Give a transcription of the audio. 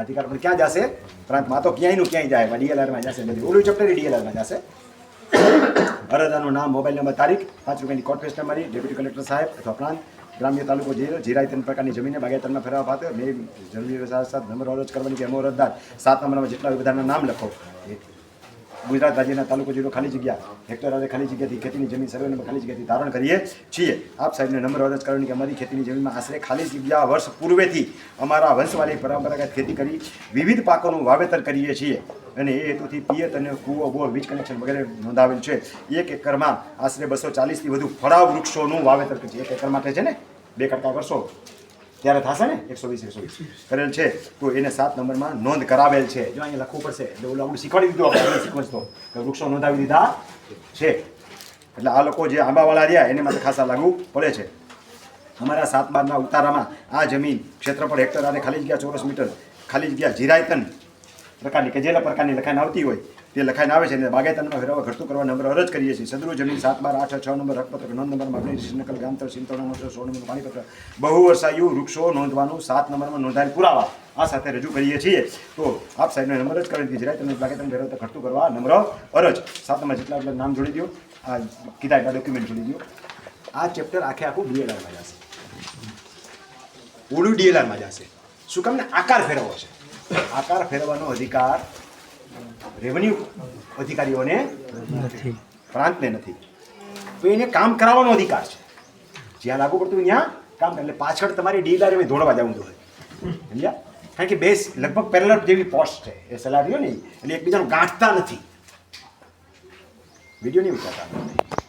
અધિકાર પણ ક્યાં જશે? પ્રાંતમાં. માતો ક્યાંયનું ક્યાંય જાય? ડીએલઆરમાં જશે નથી ઓલું ચેપ્ટર ડીએલઆરમાં જશે. અરજદારનું નામ મોબાઈલ નંબર તારીખ, પાંચ રૂપિયાની કોર્ટ ફેસ તમારી ડેપ્યુટી કલેક્ટર સાહેબ અથવા પ્રાંત, ગ્રામ્ય તાલુકો જે જીરાય ત્રણ પ્રકારની જમીનને બાગાયતરમાં ફેરવવા પાત્ર. મેં જરૂરી સાથે નંબર અરજ કરવાની કે અમો અરજદાર. સાત નંબરમાં જેટલા બધાના નામ લખો. એ ગુજરાત રાજ્યના તાલુકો જિલ્લો ખાલી જગ્યા, હેક્ટર આધારે ખાલી જગ્યાથી ખેતીની જમીન સર્વે નંબર ખાલી જગ્યાથી ધારણ કરીએ છીએ. આપ સાહેબને નંબર અરજ કરવાની કે અમારી ખેતીની જમીનમાં આશરે ખાલી જગ્યા વર્ષ પૂર્વેથી અમારા વંશવાળી પરંપરાગત ખેતી કરી વિવિધ પાકોનું વાવેતર કરીએ છીએ. અને એ હેતુથી પિયત અને કૂવો, બોર, વીજ કનેક્શન વગેરે નોંધાવેલ છે. એક એકરમાં આશરે બસો ચાલીસથી વધુ ફળાવ વૃક્ષોનું વાવેતર છીએ. એક એકર માટે છે ને? બે કટકા કરશો? ત્યારે થશે ને? એકસો વીસ એકસો વીસ. કરેલ છે. તો એને સાત નંબરમાં નોંધ કરાવેલ છે. જો અહીંયા લખવું પડશે, એટલે ઓલું આપણે શીખવાડી દીધું આપણે સિક્વન્સ તો. વૃક્ષો નોંધાવી દીધા છે. એટલે આ લોકો જે આંબાવાળા રહ્યા, એને માટે ખાસા લાગુ પડે છે. અમારા સાત બારના ઉતારામાં આ જમીન ક્ષેત્રફળ હેક્ટર અને ખાલી જગ્યા ચોરસ મીટર, ખાલી જગ્યા જીરાયતન પ્રકારની કે જે પ્રકારની લખાણ આવતી હોય તે લખાઈને આવે છે અને બાગાયતનમાં ફેરવવા ઘટતું કરવા નંબર અરજ કરીએ છીએ. સદરુ જમીન સાત બાર આઠ છ નંબર હકપત્ર નોંધ નંબર માગણી નકલ ગામતર સિંતોડા નંબર સોળ નંબર પાણીપત્ર. બહુ વર્ષાયું વૃક્ષો નોંધવાનું, સાત નંબરમાં નોંધાયેલ પુરાવા. આ સાથે રજૂ કરીએ છીએ. તો આપ સાહેબને નંબર જ કરી દીધી. તમે બાગાયતન ફેરવતા ઘટતું કરવા નંબર અરજ. સાત નંબર જેટલા એટલા નામ જોડી દો. આ કીધા એટલા ડોક્યુમેન્ટ જોડી દો. આ ચેપ્ટર આખે આખું ડીએલઆરમાં જશે. ઓડું ડીએલઆરમાં જશે. શું કામ ને આકાર ફેરવવો છે? આકાર ફેરવવાનો અધિકાર રેવન્યુ અધિકારીઓને નથી. પ્રાંતને નથી. તો એને કામ કરાવવાનો અધિકાર છે. જ્યાં લાગુ પડતું ત્યાં કામ એટલે પાછળ તમારી ડીલર એવી દોડવા જવું જોઈએ. સમજ્યા? કારણ કે બેસ લગભગ પેરેલર જેવી પોસ્ટ છે. એ સલાહ રહ્યો ને. એટલે એકબીજાનું ગાંઠતા નથી. વીડિયો નહીં ઉતારતા.